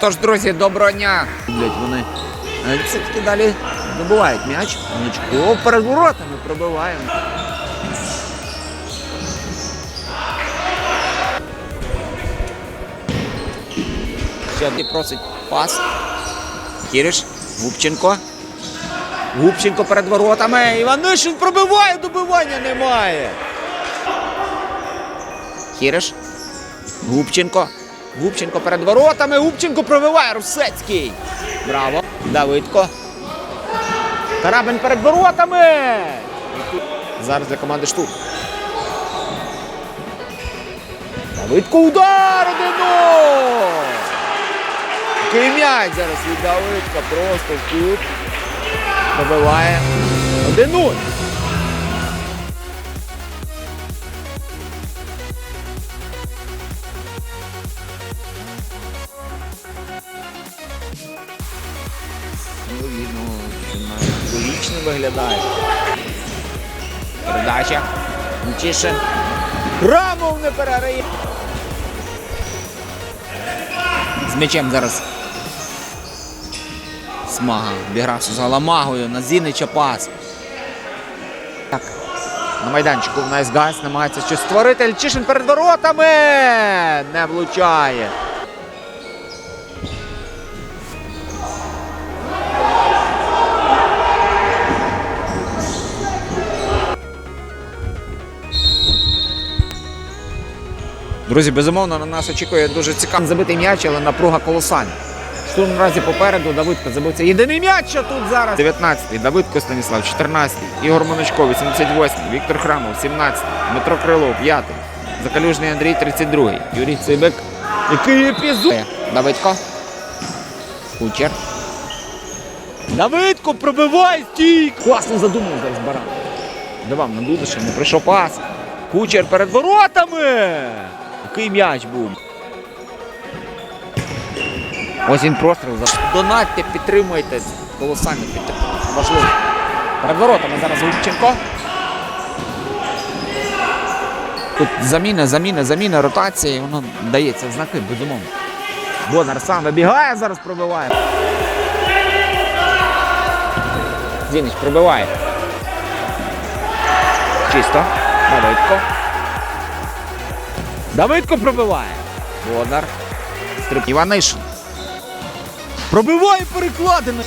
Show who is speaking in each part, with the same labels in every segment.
Speaker 1: Тож, друзі, доброго дня. Блять, вони е, все-таки далі добувають м'яч. Нічко перед воротами пробиваємо. Ще просить пас. Кіриш, Губченко. Губченко перед воротами. Іванишин пробиває, добивання немає. Кіриш. Губченко. Губченко перед воротами. Губченко пробиває Русецький. Браво. Давидко. Карабин перед воротами. Зараз для команди штук. Давидко удар! 1-0! Який м'яч зараз від Давидка. Просто в кут. Пробиває. 1-0. Ну, видно, що логічно виглядає. Передача. Нічишин. Рамов не переграє. З м'ячем зараз. Смага. Бігрався з Галамагою. На Зінича пас. Так. На майданчику в Найсгайс намагається щось створити. Ельчишин перед воротами. Не влучає. Друзі, безумовно, на нас очікує дуже цікавий забитий м'яч, але напруга колосальна. Штурм наразі попереду, Давидко забив це єдиний м'яч, що тут зараз. 19-й, Давидко Станіслав, 14-й, Ігор Моночко, 88-й, Віктор Храмов, 17-й, Дмитро Крилов, 5-й, Закалюжний Андрій, 32-й, Юрій Цибик. Який епізод? Давидко. Кучер. Давидко, пробивай стій! Класно задумав зараз баран. Давав на Дудиша, не прийшов пас. Кучер перед воротами. Який м'яч був. Ось він простріл. Донатьте, підтримуйте. Колосально підтримуйте. Важливо. Перед воротами зараз Губченко. Тут заміна, заміна, заміна, ротація, і воно дається в знаки, безумовно. Бонар сам вибігає, зараз пробиває. Зінич пробиває. Чисто. Давидко. Давидко пробиває. Бондар. Стрип. Іванишин. Пробиває перекладини.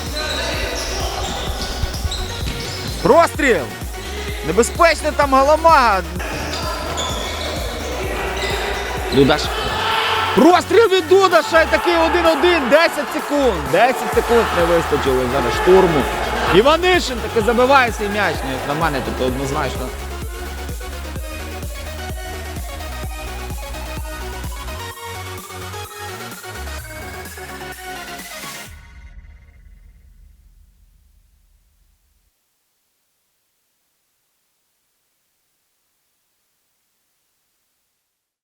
Speaker 1: Простріл. Небезпечна там галамага. Дудаш. Простріл від Дудаша і такий 1-1. 10 секунд. 10 секунд не вистачило зараз штурму. Іванишин таки забиває цей м'яч. Як на мене, тут однозначно